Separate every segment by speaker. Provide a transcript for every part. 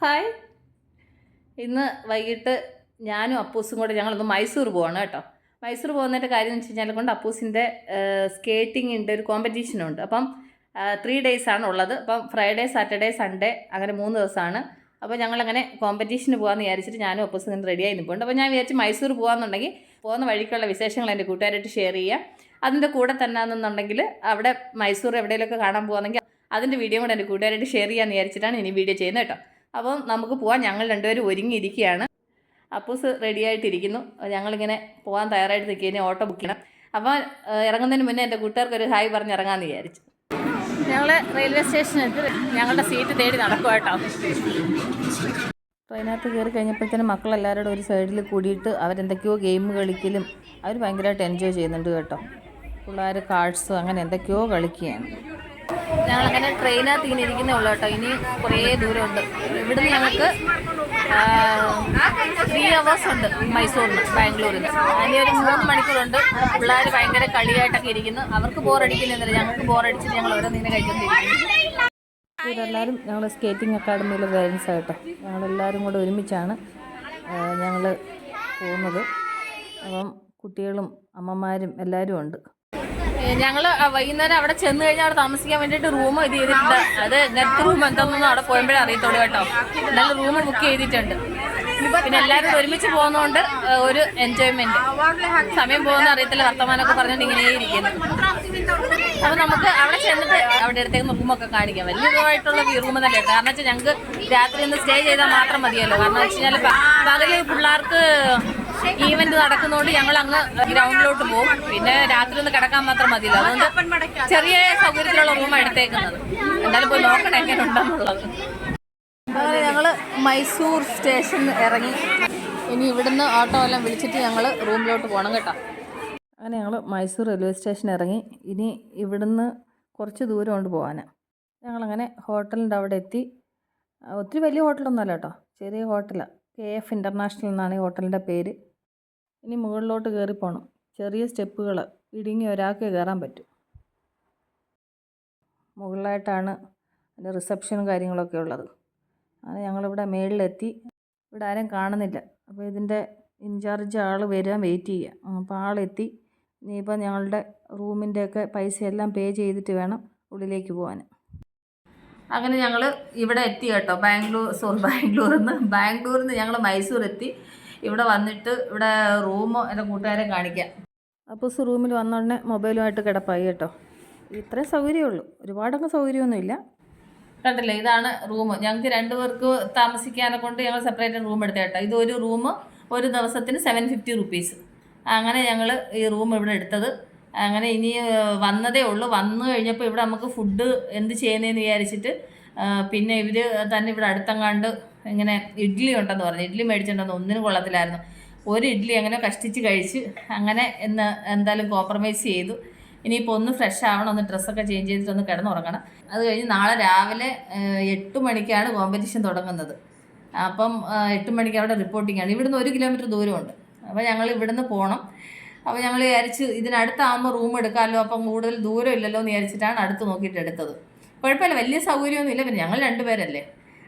Speaker 1: Hi. ഇന്ന് വൈകിട്ട് ഞാനും അപ്പൂസും കൂടെ ഞങ്ങളൊന്ന് മൈസൂർ പോവാണ് കേട്ടോ. മൈസൂർ പോകുന്നതിന്റെ കാര്യം എന്ന് വെച്ച് കഴിഞ്ഞാൽ കൊണ്ട് അപ്പൂസിന്റെ സ്കേറ്റിങ്ങിന്റെ ഒരു കോമ്പറ്റീഷൻ ഉണ്ട്. അപ്പം ത്രീ ഡേയ്സ് ആണ് ഉള്ളത്. അപ്പം ഫ്രൈഡേ സാറ്റർഡേ സൺഡേ അങ്ങനെ മൂന്ന് ദിവസമാണ്. അപ്പോൾ ഞങ്ങളങ്ങനെ കോമ്പറ്റീഷന് പോകാമെന്ന് വിചാരിച്ചിട്ട് ഞാനും അപ്പൂസും ഇങ്ങനെ റെഡിയായി നിൽപ്പുണ്ട് അപ്പോൾ ഞാൻ വിചാരിച്ച് മൈസൂർ പോകാമെന്നുണ്ടെങ്കിൽ പോകുന്ന വഴിക്കുള്ള വിശേഷങ്ങൾ എന്റെ കൂട്ടുകാരായിട്ട് ഷെയർ ചെയ്യുക അതിന്റെ കൂടെ തന്നെ എന്നുണ്ടെങ്കിൽ അവിടെ മൈസൂർ എവിടെയെങ്കിലുമൊക്കെ കാണാൻ പോകുകയാണെങ്കിൽ അതിന്റെ വീഡിയോ കൂടെ എന്റെ കൂട്ടുകാരായിട്ട് ഷെയർ ചെയ്യാമെന്ന് വിചാരിച്ചിട്ടാണ് ഇനി വീഡിയോ ചെയ്യുന്നത് കേട്ടോ. അപ്പം നമുക്ക് പോവാം. ഞങ്ങൾ രണ്ടുപേരും ഒരുങ്ങിയിരിക്കുകയാണ്. അപ്പൂസ് റെഡി ആയിട്ടിരിക്കുന്നു. ഞങ്ങളിങ്ങനെ പോകാൻ തയ്യാറായിട്ട് നിൽക്കുക ഓട്ടോ ബുക്ക് ചെയ്യണം. അപ്പോൾ ഇറങ്ങുന്നതിന് മുന്നേ എന്റെ കൂട്ടുകാർക്ക് ഒരു ഹായ് പറഞ്ഞ് ഇറങ്ങാമെന്ന് വിചാരിച്ചു. ഞങ്ങൾ റെയിൽവേ സ്റ്റേഷനെത്തി ഞങ്ങളുടെ സീറ്റ് തേടി നടക്കുക കേട്ടോ. ട്രെയിനകത്ത് കയറി കഴിഞ്ഞപ്പോഴത്തേനും മക്കളെല്ലാവരോടും ഒരു സൈഡിൽ കൂടിയിട്ട് അവരെന്തൊക്കെയോ ഗെയിം കളിക്കലും അവർ ഭയങ്കരമായിട്ട് എൻജോയ് ചെയ്യുന്നുണ്ട് കേട്ടോ. പിള്ളേർ കാർഡ്സും അങ്ങനെ എന്തൊക്കെയോ കളിക്കുകയാണ്. ഞങ്ങളങ്ങനെ ട്രെയിനകത്ത് ഇങ്ങനെ ഇരിക്കുന്നേ ഉള്ളൂ കേട്ടോ. ഇനി കുറേ ദൂരമുണ്ട്. ഇവിടുന്ന് ഞങ്ങൾക്ക് ത്രീ അവേഴ്സ് ഉണ്ട് മൈസൂരിന് ബാംഗ്ലൂരിൽ അതിന് ഒരു മൂന്ന് മണിക്കൂറുണ്ട്. പിള്ളേർ ഭയങ്കര കളിയായിട്ടൊക്കെ ഇരിക്കുന്നു. അവർക്ക് ബോറടിക്കുന്നില്ല ഞങ്ങൾക്ക് ബോറടിച്ചിട്ട് ഞങ്ങൾ ഓരോന്നിങ്ങനെ കഴിച്ചോണ്ടിരിക്കുന്നു. ഇതെല്ലാവരും ഞങ്ങൾ സ്കേറ്റിംഗ് അക്കാഡമിയിലെ പേരൻസ് ആയിട്ടോ. ഞങ്ങളെല്ലാവരും കൂടെ ഒരുമിച്ചാണ് ഞങ്ങൾ പോകുന്നത്. അപ്പം കുട്ടികളും അമ്മമാരും എല്ലാവരും ഉണ്ട്. ഞങ്ങൾ വൈകുന്നേരം അവിടെ ചെന്ന് കഴിഞ്ഞാൽ അവിടെ താമസിക്കാൻ വേണ്ടിയിട്ട് റൂം ഇത് ചെയ്തിട്ടുണ്ട്. അത് നെറ്റ് റൂം എന്താണെന്നൊന്നും അവിടെ പോകുമ്പോഴേ അറിയത്തുള്ളൂ കേട്ടോ. നല്ല റൂം ബുക്ക് ചെയ്തിട്ടുണ്ട്. പിന്നെ എല്ലാവരും ഒരുമിച്ച് പോകുന്നതുകൊണ്ട് ഒരു എൻജോയ്മെന്റ് സമയം പോകുന്ന അറിയത്തില്ല വർത്തമാനമൊക്കെ പറഞ്ഞുകൊണ്ട് ഇങ്ങനെ ഇരിക്കുന്നു. അപ്പൊ നമുക്ക് അവിടെ ചെന്നിട്ട് അവിടെ അടുത്തേക്ക് റൂമൊക്കെ കാണിക്കാം. വലിയ ഇതുമായിട്ടുള്ള റൂം തന്നെ കാരണം വെച്ചാൽ ഞങ്ങൾക്ക് രാത്രി ഒന്ന് സ്റ്റേ ചെയ്താൽ മാത്രം മതിയല്ലോ. കാരണം വെച്ച് കഴിഞ്ഞാൽ പകൽ പിള്ളേർക്ക് ഈവന്റ് നടക്കുന്നതുകൊണ്ട് ഞങ്ങൾ അങ്ങ് ഗ്രൗണ്ടിലോട്ട് പോകും. പിന്നെ രാത്രി ഒന്ന് കിടക്കാൻ മാത്രം മതിയല്ലോ. അതുകൊണ്ട് ചെറിയ സൗകര്യത്തിലുള്ള റൂമാണ് എടുത്തേക്കുന്നത്. എന്തായാലും പോയി നോക്കണം എങ്ങനെ ഉണ്ടെന്നുള്ളത് അങ്ങനെ ഞങ്ങൾ മൈസൂർ സ്റ്റേഷനിൽ ഇറങ്ങി. ഇനി ഇവിടുന്ന് ഓട്ടോ എല്ലാം വിളിച്ചിട്ട് ഞങ്ങൾ റൂമിലോട്ട് പോകണം കേട്ടോ. അങ്ങനെ ഞങ്ങൾ മൈസൂർ റെയിൽവേ സ്റ്റേഷൻ ഇറങ്ങി. ഇനി ഇവിടുന്ന് കുറച്ച് ദൂരം കൊണ്ട് പോകാനാണ് ഞങ്ങളങ്ങനെ ഹോട്ടലിന്റെ അവിടെ എത്തി. ഒത്തിരി വലിയ ഹോട്ടലൊന്നുമല്ല കേട്ടോ. ചെറിയ ഹോട്ടലാണ് കെ എഫ് ഇന്റർനാഷണൽ എന്നാണ് ഈ ഹോട്ടലിന്റെ പേര്. ഇനി മുകളിലോട്ട് കയറി പോകണം ചെറിയ സ്റ്റെപ്പുകൾ ഇടുങ്ങി ഒരാൾക്ക് കയറാൻ പറ്റും. മുകളിലായിട്ടാണ് അതിന്റെ റിസപ്ഷനും കാര്യങ്ങളൊക്കെ ഉള്ളത്. അങ്ങനെ ഞങ്ങളിവിടെ മേളിലെത്തി. ഇവിടെ ആരും കാണുന്നില്ല. അപ്പോൾ ഇതിന്റെ ഇൻചാർജ് ആൾ വരാൻ വെയിറ്റ് ചെയ്യുക അപ്പോൾ ആളെത്തി. ഇനിയിപ്പോൾ ഞങ്ങളുടെ റൂമിന്റെയൊക്കെ പൈസ എല്ലാം പേ ചെയ്തിട്ട് വേണം ഉള്ളിലേക്ക് പോകാൻ അങ്ങനെ ഞങ്ങൾ ഇവിടെ എത്തി കേട്ടോ. ബാംഗ്ലൂർ സോറി ബാംഗ്ലൂരിൽ നിന്ന്. ബാംഗ്ലൂരിൽ നിന്ന് ഞങ്ങൾ മൈസൂർ എത്തി. ഇവിടെ വന്നിട്ട് ഇവിടെ റൂം എന്റെ കൂട്ടുകാരെ കാണിക്കാം. അപ്പോൾ റൂമിൽ വന്ന ഉടനെ മൊബൈലുമായിട്ട് കിടപ്പായി കേട്ടോ. ഇത്രയും സൗകര്യമുള്ളൂ ഒരുപാടൊക്കെ സൗകര്യമൊന്നുമില്ല. കണ്ടില്ലേ? ഇതാണ് റൂം ഞങ്ങൾക്ക് രണ്ടുപേർക്ക് താമസിക്കാനെ കൊണ്ട് ഞങ്ങൾ സെപ്പറേറ്റ് റൂം എടുത്ത കേട്ടോ. ഇത് ഒരു റൂം ഒരു ദിവസത്തിന് സെവൻ ഫിഫ്റ്റി റുപ്പീസ് അങ്ങനെ ഞങ്ങൾ ഈ റൂം ഇവിടെ എടുത്തത്. അങ്ങനെ ഇനി വന്നതേ ഉള്ളൂ. വന്നു കഴിഞ്ഞപ്പോൾ ഇവിടെ നമുക്ക് ഫുഡ് എന്ത് ചെയ്യുന്നതെന്ന് വിചാരിച്ചിട്ട് പിന്നെ ഇവർ തന്നെ ഇവിടെ അടുത്തങ്ങാണ്ട് ഇങ്ങനെ ഇഡ്ഡലി ഉണ്ടെന്ന് പറഞ്ഞു. ഇഡ്ഡലി മേടിച്ചിട്ടുണ്ടെന്ന് ഒന്നിനും കൊള്ളത്തില്ലായിരുന്നു. ഒരു ഇഡ്ഡലി അങ്ങനെ കഷ്ടിച്ച് കഴിച്ച് അങ്ങനെ എന്ന് എന്തായാലും കോംപ്രമൈസ് ചെയ്തു. ഇനിയിപ്പോൾ ഒന്ന് ഫ്രഷ് ആവണം ഒന്ന് ഡ്രസ്സൊക്കെ ചേഞ്ച് ചെയ്തിട്ട് ഒന്ന് കിടന്നുറങ്ങണം. അത് കഴിഞ്ഞ് നാളെ രാവിലെ എട്ട് മണിക്കാണ് കോമ്പറ്റീഷൻ തുടങ്ങുന്നത്. അപ്പം എട്ട് മണിക്ക് അവിടെ റിപ്പോർട്ടിംഗ് ആണ്. ഇവിടുന്ന് ഒരു കിലോമീറ്റർ ദൂരമുണ്ട്. അപ്പോൾ ഞങ്ങൾ ഇവിടുന്ന് പോകണം അപ്പോൾ ഞങ്ങൾ വിചാരിച്ച് ഇതിനടുത്താകുമ്പോൾ റൂം എടുക്കാമല്ലോ അപ്പം കൂടുതൽ ദൂരം ഇല്ലല്ലോ എന്ന് വിചാരിച്ചിട്ടാണ് അടുത്ത് നോക്കിയിട്ട് എടുത്തത്. കുഴപ്പമില്ല വലിയ സൗകര്യമൊന്നുമില്ല. പിന്നെ ഞങ്ങൾ രണ്ടുപേരല്ലേ?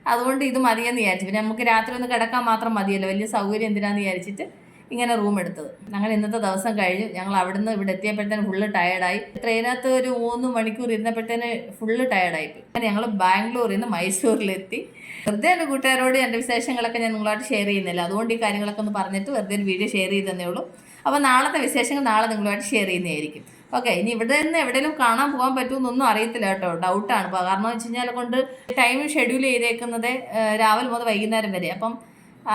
Speaker 1: അതുകൊണ്ട് ഇത് മതിയെന്ന് വിചാരിച്ചു. പിന്നെ നമുക്ക് രാത്രി ഒന്ന് കിടക്കാൻ മാത്രം മതിയല്ലോ. വലിയ സൗകര്യം എന്തിനാന്ന് വിചാരിച്ചിട്ട് ഇങ്ങനെ റൂം എടുത്തത്. ഞങ്ങൾ ഇന്നത്തെ ദിവസം കഴിഞ്ഞു. ഞങ്ങൾ അവിടുന്ന് ഇവിടെ എത്തിയപ്പോഴത്തേന് ഫുള്ള് ടയർഡായി ട്രെയിനകത്ത് ഒരു മൂന്ന് മണിക്കൂർ ഇരുന്നപ്പോഴത്തേന് ഫുള്ള് ടയർഡായി ഞങ്ങൾ ബാംഗ്ലൂരിൽ നിന്ന് മൈസൂരിലെത്തി. വെറുതെ എന്റെ കൂട്ടുകാരോട് എന്റെ വിശേഷങ്ങളൊക്കെ ഞാൻ നിങ്ങളായിട്ട് ഷെയർ ചെയ്യുന്നില്ല. അതുകൊണ്ട് ഈ കാര്യങ്ങളൊക്കെ ഒന്ന് പറഞ്ഞിട്ട് വെറുതെ ഒരു വീഡിയോ ഷെയർ ചെയ്തതന്നേ ഉള്ളൂ. അപ്പോൾ നാളത്തെ വിശേഷങ്ങൾ നാളെ നിങ്ങളുമായിട്ട് ഷെയർ ചെയ്യുന്നതായിരിക്കും. ഓക്കെ ഇനി ഇവിടെ നിന്ന് എവിടെയെങ്കിലും കാണാൻ പോകാൻ പറ്റുമെന്നൊന്നും അറിയത്തില്ല കേട്ടോ. ഡൗട്ടാണ് ഇപ്പോൾ കാരണം വെച്ച് കഴിഞ്ഞാൽ കൊണ്ട് ടൈം ഷെഡ്യൂൾ ചെയ്തേക്കുന്നത് രാവിലെ മുതൽ വൈകുന്നേരം വരെ. അപ്പം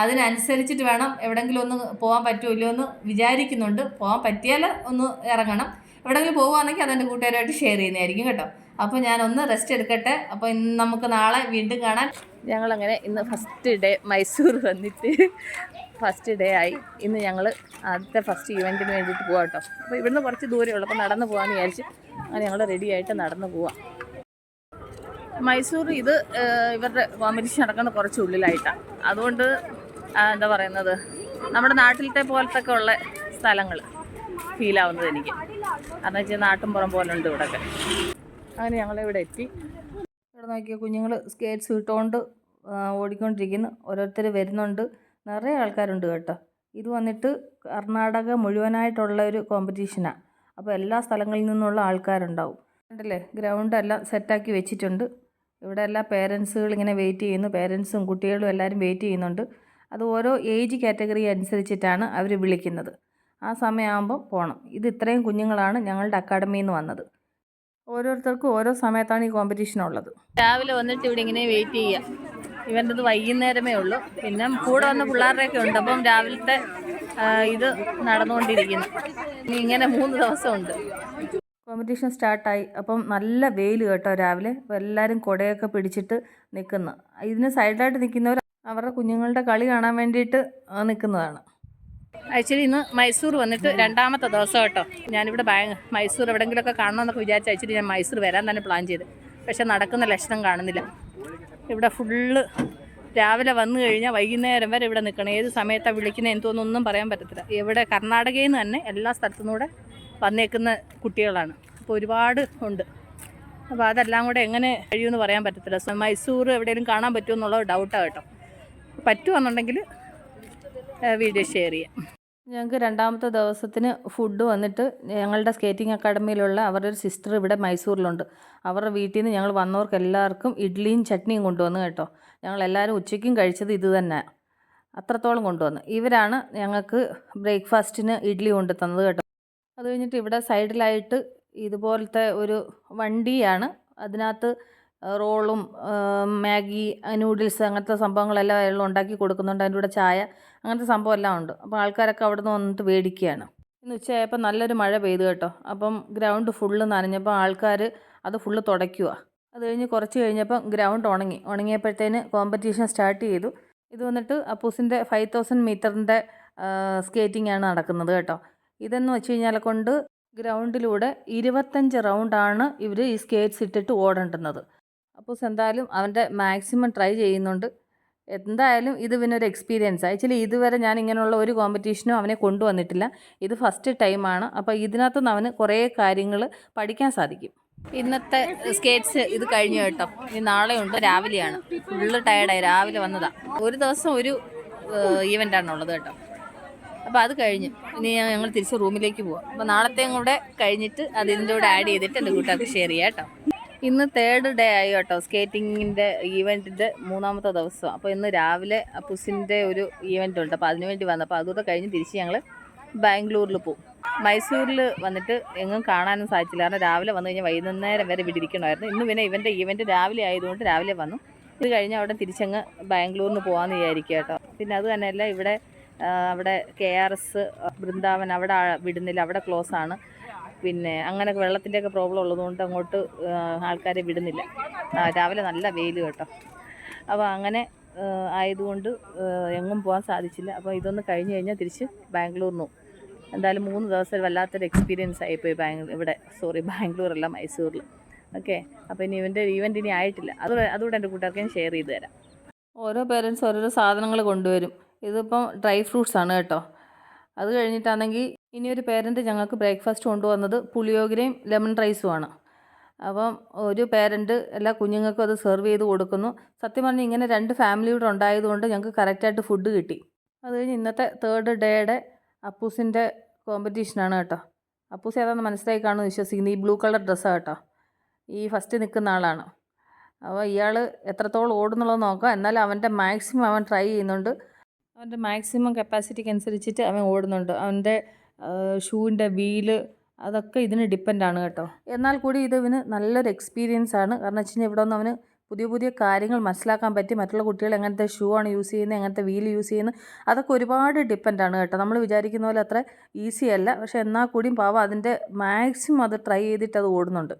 Speaker 1: അതിനനുസരിച്ചിട്ട് വേണം എവിടെയെങ്കിലും ഒന്ന് പോകാൻ പറ്റുമല്ലോ എന്ന് വിചാരിക്കുന്നുണ്ട്. പോകാൻ പറ്റിയാൽ ഒന്ന് ഇറങ്ങണം. എവിടെയെങ്കിലും പോകുവാണെങ്കിൽ അതെന്റെ കൂട്ടുകാരുമായിട്ട് ഷെയർ ചെയ്യുന്നതായിരിക്കും കേട്ടോ. അപ്പോൾ ഞാനൊന്ന് റെസ്റ്റ് എടുക്കട്ടെ. അപ്പോൾ ഇന്ന് നമുക്ക് നാളെ വീണ്ടും കാണാൻ ഞങ്ങളങ്ങനെ ഇന്ന് ഫസ്റ്റ് ഡേ മൈസൂർ വന്നിട്ട് ഫസ്റ്റ് ഡേ ആയി. ഇന്ന് ഞങ്ങൾ ആദ്യത്തെ ഫസ്റ്റ് ഇവന്റിന് വേണ്ടിയിട്ട് പോകാം കേട്ടോ അപ്പോൾ ഇവിടുന്ന് കുറച്ച് ദൂരമേ ഉള്ളൂ. അപ്പോൾ നടന്ന് പോകാമെന്ന് വിചാരിച്ച് അങ്ങനെ ഞങ്ങൾ റെഡി ആയിട്ട് നടന്ന് പോവാം. മൈസൂർ ഇത് ഇവരുടെ കോമ്പറ്റീഷൻ നടക്കുന്ന കുറച്ച് ഉള്ളിലായിട്ടാണ് അതുകൊണ്ട് എന്താ പറയുന്നത്? നമ്മുടെ നാട്ടിലത്തെ പോലത്തെ ഒക്കെ ഉള്ള സ്ഥലങ്ങൾ ഫീലാവുന്നത് എനിക്ക്. കാരണം വെച്ചാൽ പോലെ ഉണ്ട് ഇവിടെയൊക്കെ അങ്ങനെ ഞങ്ങളിവിടെ എത്തി. ഇവിടെ നോക്കിയ കുഞ്ഞുങ്ങൾ സ്കേറ്റ്സ് ഇട്ടുകൊണ്ട് ഓടിക്കൊണ്ടിരിക്കുന്നു. ഓരോരുത്തർ വരുന്നുണ്ട്. നിറയെ ആൾക്കാരുണ്ട് കേട്ടോ. ഇത് വന്നിട്ട് കർണാടക മുഴുവനായിട്ടുള്ള ഒരു കോമ്പറ്റീഷനാണ് അപ്പോൾ എല്ലാ സ്ഥലങ്ങളിൽ നിന്നുള്ള ആൾക്കാരുണ്ടാവും. കണ്ടില്ലേ? ഗ്രൗണ്ട് എല്ലാം സെറ്റാക്കി വെച്ചിട്ടുണ്ട്. ഇവിടെ എല്ലാ പേരൻസുകൾ ഇങ്ങനെ വെയിറ്റ് ചെയ്യുന്നു. പേരൻസും കുട്ടികളും എല്ലാവരും വെയിറ്റ് ചെയ്യുന്നുണ്ട്. അത് ഓരോ ഏജ് കാറ്റഗറി അനുസരിച്ചിട്ടാണ് അവർ വിളിക്കുന്നത്. ആ സമയമാകുമ്പോൾ പോകണം ഇത് ഇത്രയും കുഞ്ഞുങ്ങളാണ് ഞങ്ങളുടെ അക്കാഡമിയിൽ നിന്ന് വന്നത്. ഓരോരുത്തർക്കും ഓരോ സമയത്താണ് ഈ കോമ്പറ്റീഷൻ ഉള്ളത്. രാവിലെ വന്നിട്ട് ഇവിടെ ഇങ്ങനെ വെയിറ്റ് ചെയ്യുക ഇവന്റെത് വൈകുന്നേരമേ ഉള്ളൂ. പിന്നെ കൂടെ വന്ന പിള്ളേരുടെയൊക്കെ ഉണ്ട്. അപ്പം രാവിലത്തെ ഇത് നടന്നുകൊണ്ടിരിക്കുന്നു. ഇനി ഇങ്ങനെ മൂന്ന് ദിവസമുണ്ട്. കോമ്പറ്റീഷൻ സ്റ്റാർട്ടായി അപ്പം നല്ല വെയിൽ കേട്ടോ രാവിലെ. അപ്പോൾ എല്ലാവരും കുടയൊക്കെ പിടിച്ചിട്ട് നിൽക്കുന്നു. ഇതിന് സൈഡിലായിട്ട് നിൽക്കുന്നവർ അവരുടെ കുഞ്ഞുങ്ങളുടെ കളി കാണാൻ വേണ്ടിയിട്ട് നിൽക്കുന്നതാണ്. ആക്ച്വലി ഇന്ന് മൈസൂർ വന്നിട്ട് രണ്ടാമത്തെ ദിവസം കേട്ടോ. ഞാനിവിടെ ബാങ്ക് മൈസൂർ എവിടെയെങ്കിലുമൊക്കെ കാണണമെന്നൊക്കെ വിചാരിച്ച ആക്ച്വലി ഞാൻ മൈസൂർ വരാൻ തന്നെ പ്ലാൻ ചെയ്ത്. പക്ഷെ നടക്കുന്ന ലക്ഷണം കാണുന്നില്ല. ഇവിടെ ഫുള്ള് രാവിലെ വന്നു കഴിഞ്ഞാൽ വൈകുന്നേരം വരെ ഇവിടെ നിൽക്കണം. ഏത് സമയത്താണ് വിളിക്കുന്നത് എന്തോന്നൊന്നും പറയാൻ പറ്റത്തില്ല. ഇവിടെ കർണാടകയിൽ നിന്ന് തന്നെ എല്ലാ സ്ഥലത്തും കൂടെ വന്നേക്കുന്ന കുട്ടികളാണ്. അപ്പോൾ ഒരുപാട് ഉണ്ട്. അപ്പോൾ അതെല്ലാം കൂടെ എങ്ങനെ കഴിയുമെന്ന് പറയാൻ പറ്റത്തില്ല. മൈസൂർ എവിടെയെങ്കിലും കാണാൻ പറ്റുമോ എന്നുള്ള ഡൗട്ടാണ് കേട്ടോ. പറ്റുമെന്നുണ്ടെങ്കിൽ വീഡിയോ ഷെയർ ചെയ്യാം. ഞങ്ങൾക്ക് രണ്ടാമത്തെ ദിവസത്തിന് ഫുഡ് വന്നിട്ട് ഞങ്ങളുടെ സ്കേറ്റിംഗ് അക്കാഡമിയിലുള്ള അവരുടെ ഒരു സിസ്റ്റർ ഇവിടെ മൈസൂരിലുണ്ട്. അവരുടെ വീട്ടിൽ നിന്ന് ഞങ്ങൾ വന്നവർക്ക് എല്ലാവർക്കും ഇഡ്ഡലിയും ചട്നിയും കൊണ്ടുവന്നു കേട്ടോ. ഞങ്ങൾ എല്ലാവരും ഉച്ചയ്ക്കും കഴിച്ചത് ഇത് തന്നെ. അത്രത്തോളം കൊണ്ടുവന്നു. ഇവരാണ് ഞങ്ങൾക്ക് ബ്രേക്ക്ഫാസ്റ്റിന് ഇഡ്ഡലി കൊണ്ടു തന്നത് കേട്ടോ. അത് കഴിഞ്ഞിട്ട് ഇവിടെ സൈഡിലായിട്ട് ഇതുപോലത്തെ ഒരു വണ്ടിയാണ്. അതിനകത്ത് റോളും മാഗി നൂഡിൽസ് അങ്ങനത്തെ സംഭവങ്ങളെല്ലാം അയാൾ ഉണ്ടാക്കി കൊടുക്കുന്നുണ്ട്. അതിന്റെ കൂടെ ചായ അങ്ങനത്തെ സംഭവം എല്ലാം ഉണ്ട്. അപ്പോൾ ആൾക്കാരൊക്കെ അവിടെ നിന്ന് വന്നിട്ട് മേടിക്കുകയാണ്. ഇന്ന് ഉച്ചയായപ്പോൾ നല്ലൊരു മഴ പെയ്തു കേട്ടോ. അപ്പം ഗ്രൗണ്ട് ഫുള്ള് നനഞ്ഞപ്പോൾ ആൾക്കാർ അത് ഫുള്ള് തുടയ്ക്കുക അത് കഴിഞ്ഞ് കുറച്ച് കഴിഞ്ഞപ്പം ഗ്രൗണ്ട് ഉണങ്ങി. ഉണങ്ങിയപ്പോഴത്തേന് കോമ്പറ്റീഷൻ സ്റ്റാർട്ട് ചെയ്തു. ഇത് വന്നിട്ട് അപ്പൂസിന്റെ ഫൈവ് തൗസൻഡ് മീറ്ററിന്റെ സ്കേറ്റിംഗ് ആണ് നടക്കുന്നത് കേട്ടോ. ഇതെന്ന് വെച്ച് കഴിഞ്ഞാൽ കൊണ്ട് ഗ്രൗണ്ടിലൂടെ ഇരുപത്തഞ്ച് റൗണ്ടാണ് ഇവർ ഈ സ്കേറ്റ്സ് ഇട്ടിട്ട് ഓടേണ്ടുന്നത്. അപ്പൂസ് എന്തായാലും അവന്റെ മാക്സിമം ട്രൈ ചെയ്യുന്നുണ്ട്. എന്തായാലും ഇത് പിന്നെ ഒരു എക്സ്പീരിയൻസ് ആക്ച്വലി ഇതുവരെ ഞാൻ ഇങ്ങനെയുള്ള ഒരു കോമ്പറ്റീഷനും അവനെ കൊണ്ടുവന്നിട്ടില്ല. ഇത് ഫസ്റ്റ് ടൈമാണ് അപ്പോൾ ഇതിനകത്തുനിന്ന് അവന് കുറേ കാര്യങ്ങൾ പഠിക്കാൻ സാധിക്കും. ഇന്നത്തെ സ്കേറ്റ്സ് ഇത് കഴിഞ്ഞു കേട്ടോ. ഇനി നാളെ ഉണ്ട് രാവിലെയാണ് ഫുള്ള് ടയർഡായി രാവിലെ വന്നതാ. ഒരു ദിവസം ഒരു ഈവന്റാണ് ഉള്ളത് കേട്ടോ. അപ്പോൾ അത് കഴിഞ്ഞു. ഇനി ഞങ്ങൾ തിരിച്ച് റൂമിലേക്ക് പോവാം. അപ്പോൾ നാളത്തെയും കൂടെ കഴിഞ്ഞിട്ട് അത് ഇതിന്റെ കൂടെ ആഡ് ചെയ്തിട്ട് എന്റെ കൂട്ടുകാർക്ക് ഷെയർ ചെയ്യാം കേട്ടോ. ഇന്ന് തേർഡ് ഡേ ആയി കേട്ടോ. സ്കേറ്റിങ്ങിന്റെ ഈവെന്റിന്റെ മൂന്നാമത്തെ ദിവസം. അപ്പോൾ ഇന്ന് രാവിലെ പുസിന്റെ ഒരു ഈവന്റ് ഉണ്ട്. അപ്പോൾ അതിനുവേണ്ടി വന്നു അപ്പോൾ അതുകൂടെ കഴിഞ്ഞ് തിരിച്ച് ഞങ്ങൾ ബാംഗ്ലൂരിൽ പോകും മൈസൂരിൽ വന്നിട്ട് എങ്ങും കാണാനും സാധിച്ചില്ല. കാരണം രാവിലെ വന്നു കഴിഞ്ഞാൽ വൈകുന്നേരം വരെ വിടിരിക്കണമായിരുന്നു ഇന്ന് പിന്നെ ഇവന്റെ ഈവന്റ് രാവിലെ ആയതുകൊണ്ട് രാവിലെ വന്നു. ഇത് കഴിഞ്ഞ് അവിടെ തിരിച്ചങ്ങ് ബാംഗ്ലൂരിന് പോകാമെന്ന് വിചാരിക്കുക കേട്ടോ. പിന്നെ അത് തന്നെയല്ല ഇവിടെ അവിടെ കെ ആർ എസ് ബൃന്ദാവൻ അവിടെ വിടുന്നില്ല. അവിടെ ക്ലോസ് ആണ്. പിന്നെ അങ്ങനെ വെള്ളത്തിന്റെയൊക്കെ പ്രോബ്ലം ഉള്ളതുകൊണ്ട് അങ്ങോട്ട് ആൾക്കാരെ വിടുന്നില്ല. രാവിലെ നല്ല വെയിൽ കേട്ടോ. അപ്പോൾ അങ്ങനെ ആയതുകൊണ്ട് എങ്ങും പോകാൻ സാധിച്ചില്ല. അപ്പോൾ ഇതൊന്ന് കഴിഞ്ഞ് കഴിഞ്ഞാൽ തിരിച്ച് ബാംഗ്ലൂരിന് എന്തായാലും മൂന്ന് ദിവസം വല്ലാത്തൊരു എക്സ്പീരിയൻസ് ആയിപ്പോയി ബാംഗ്ലൂർ ഇവിടെ സോറി ബാംഗ്ലൂറല്ല മൈസൂരിൽ ഓക്കെ? അപ്പോൾ ഇനി ഇവന്റെ ഈവന്റ് ഇനി ആയിട്ടില്ല. അത് അതുകൂടെ എന്റെ കൂട്ടുകാർക്ക് ഞാൻ ഷെയർ ചെയ്ത് തരാം. ഓരോ പേരൻസ് ഓരോരോ സാധനങ്ങൾ കൊണ്ടുവരും. ഇതിപ്പം ഡ്രൈ ഫ്രൂട്ട്സ് ആണ് കേട്ടോ. അത് കഴിഞ്ഞിട്ടാണെങ്കിൽ ഇനി ഒരു പേരന്റ് ഞങ്ങൾക്ക് ബ്രേക്ക്ഫാസ്റ്റ് കൊണ്ടുവന്നത് പുളിയോഗരയും ലെമൺ റൈസുമാണ് അപ്പം ഒരു പേരന്റ് എല്ലാ കുഞ്ഞുങ്ങൾക്കും അത് സെർവ് ചെയ്ത് കൊടുക്കുന്നു. സത്യം പറഞ്ഞാൽ ഇങ്ങനെ രണ്ട് ഫാമിലി ഇവിടെ ഉണ്ടായതുകൊണ്ട് ഞങ്ങൾക്ക് കറക്റ്റായിട്ട് ഫുഡ് കിട്ടി. അത് കഴിഞ്ഞ് ഇന്നത്തെ തേർഡ് ഡേയുടെ അപ്പൂസിന്റെ കോമ്പറ്റീഷനാണ് കേട്ടോ. അപ്പൂസ് ഏതാണെന്ന് മനസ്സിലായി കാണുമെന്ന് വിശ്വസിക്കുന്നു. ഈ ബ്ലൂ കളർ ഡ്രസ്സാണ് കേട്ടോ. ഈ ഫസ്റ്റ് നിൽക്കുന്ന ആളാണ്. അപ്പോൾ ഇയാൾ എത്രത്തോളം ഓടുന്നുള്ളത് നോക്കാം. എന്നാലും അവന്റെ മാക്സിമം അവൻ ട്രൈ ചെയ്യുന്നുണ്ട്. അവന്റെ മാക്സിമം കപ്പാസിറ്റിക്ക് അനുസരിച്ചിട്ട് അവൻ ഓടുന്നുണ്ട്. അവന്റെ ഷൂവിന്റെ വീൽ അതൊക്കെ ഇതിന് ഡിപ്പെൻഡാണ് കേട്ടോ. എന്നാൽ കൂടി ഇത് ഇവന് നല്ലൊരു എക്സ്പീരിയൻസ് ആണ്. കാരണം വെച്ച് കഴിഞ്ഞാൽ ഇവിടെ ഒന്ന് അവന് പുതിയ പുതിയ കാര്യങ്ങൾ മനസ്സിലാക്കാൻ പറ്റി. മറ്റുള്ള കുട്ടികൾ എങ്ങനത്തെ ഷൂ ആണ് യൂസ് ചെയ്യുന്നത് എങ്ങനത്തെ വീൽ യൂസ് ചെയ്യുന്നത് അതൊക്കെ ഒരുപാട് ഡിപ്പെൻഡാണ് കേട്ടോ. നമ്മൾ വിചാരിക്കുന്ന പോലെ അത്ര ഈസി അല്ല. പക്ഷേ എന്നാൽ കൂടിയും പാവം അതിന്റെ മാക്സിമം അത് ട്രൈ ചെയ്തിട്ട് അത് ഓടുന്നുണ്ട്.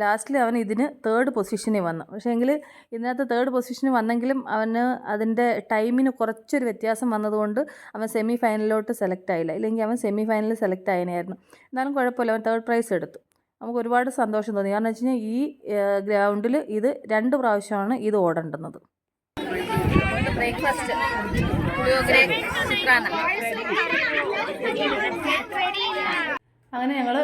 Speaker 1: ലാസ്റ്റിൽ അവൻ ഇതിന് തേർഡ് പൊസിഷനിൽ വന്നു. പക്ഷേ എങ്കിൽ ഇതിനകത്ത് തേർഡ് പൊസിഷനിൽ വന്നെങ്കിലും അവന് അതിന്റെ ടൈമിന് കുറച്ചൊരു വ്യത്യാസം വന്നതുകൊണ്ട് അവൻ സെമി ഫൈനലിലോട്ട് സെലക്ട് ആയില്ല. ഇല്ലെങ്കിൽ അവൻ സെമി ഫൈനലിൽ സെലക്ട് ആയതിനായിരുന്നു എന്നാലും കുഴപ്പമില്ല അവൻ തേർഡ് പ്രൈസ് എടുത്തു. നമുക്ക് ഒരുപാട് സന്തോഷം തോന്നി. കാരണം വെച്ച് കഴിഞ്ഞാൽ ഈ ഗ്രൗണ്ടിൽ ഇത് രണ്ട് പ്രാവശ്യമാണ് ഇത് ഓടേണ്ടുന്നത്. ബ്രേക്ക്ഫാസ്റ്റ് അങ്ങനെ ഞങ്ങൾ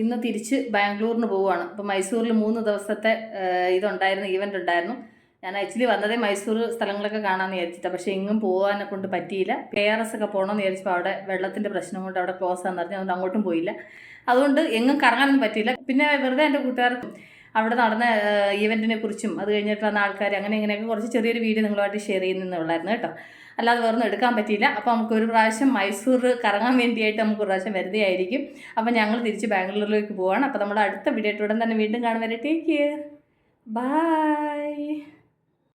Speaker 1: ഇന്ന് തിരിച്ച് ബാംഗ്ലൂരിന് പോവുകയാണ്. അപ്പോൾ മൈസൂരിൽ മൂന്ന് ദിവസത്തെ ഇതുണ്ടായിരുന്നു ഈവന്റ് ഉണ്ടായിരുന്നു. ഞാൻ ആക്ച്വലി വന്നതേ മൈസൂർ സ്ഥലങ്ങളൊക്കെ കാണാമെന്ന് വിചാരിച്ചിട്ടാണ് പക്ഷേ എങ്ങും പോകാനെ കൊണ്ട് പറ്റിയില്ല. കെ ആർ എസ് ഒക്കെ പോകണമെന്ന് വിചാരിച്ചപ്പോൾ അവിടെ വെള്ളത്തിന്റെ പ്രശ്നം കൊണ്ട് അവിടെ ക്ലോസ് ആണെന്ന് പറഞ്ഞ് അതുകൊണ്ട് അങ്ങോട്ടും പോയില്ല. അതുകൊണ്ട് എങ്ങും കറങ്ങാനൊന്നും പറ്റിയില്ല. പിന്നെ വെറുതെ എന്റെ കൂട്ടുകാർക്കും അവിടെ നടന്ന ഈവന്റിനെ കുറിച്ചും അത് കഴിഞ്ഞിട്ട് വന്ന ആൾക്കാർ അങ്ങനെ ഇങ്ങനെയൊക്കെ കുറച്ച് ചെറിയൊരു വീഡിയോ നിങ്ങളുമായിട്ട് ഷെയർ ചെയ്യുന്നുള്ളായിരുന്നു കേട്ടോ. അല്ലാതെ വേറൊന്നും എടുക്കാൻ പറ്റിയില്ല. അപ്പോൾ നമുക്ക് ഒരു പ്രാവശ്യം മൈസൂർ കറങ്ങാൻ വേണ്ടിയായിട്ട് നമുക്ക് ഒരു പ്രാവശ്യം വരുന്നതായിരിക്കും. അപ്പോൾ ഞങ്ങൾ തിരിച്ച് ബാംഗ്ലൂരിലേക്ക് പോവാണ്. അപ്പോൾ നമ്മുടെ അടുത്ത വീഡിയോ ഉടൻ തന്നെ വീണ്ടും കാണും വരെ. Take care bye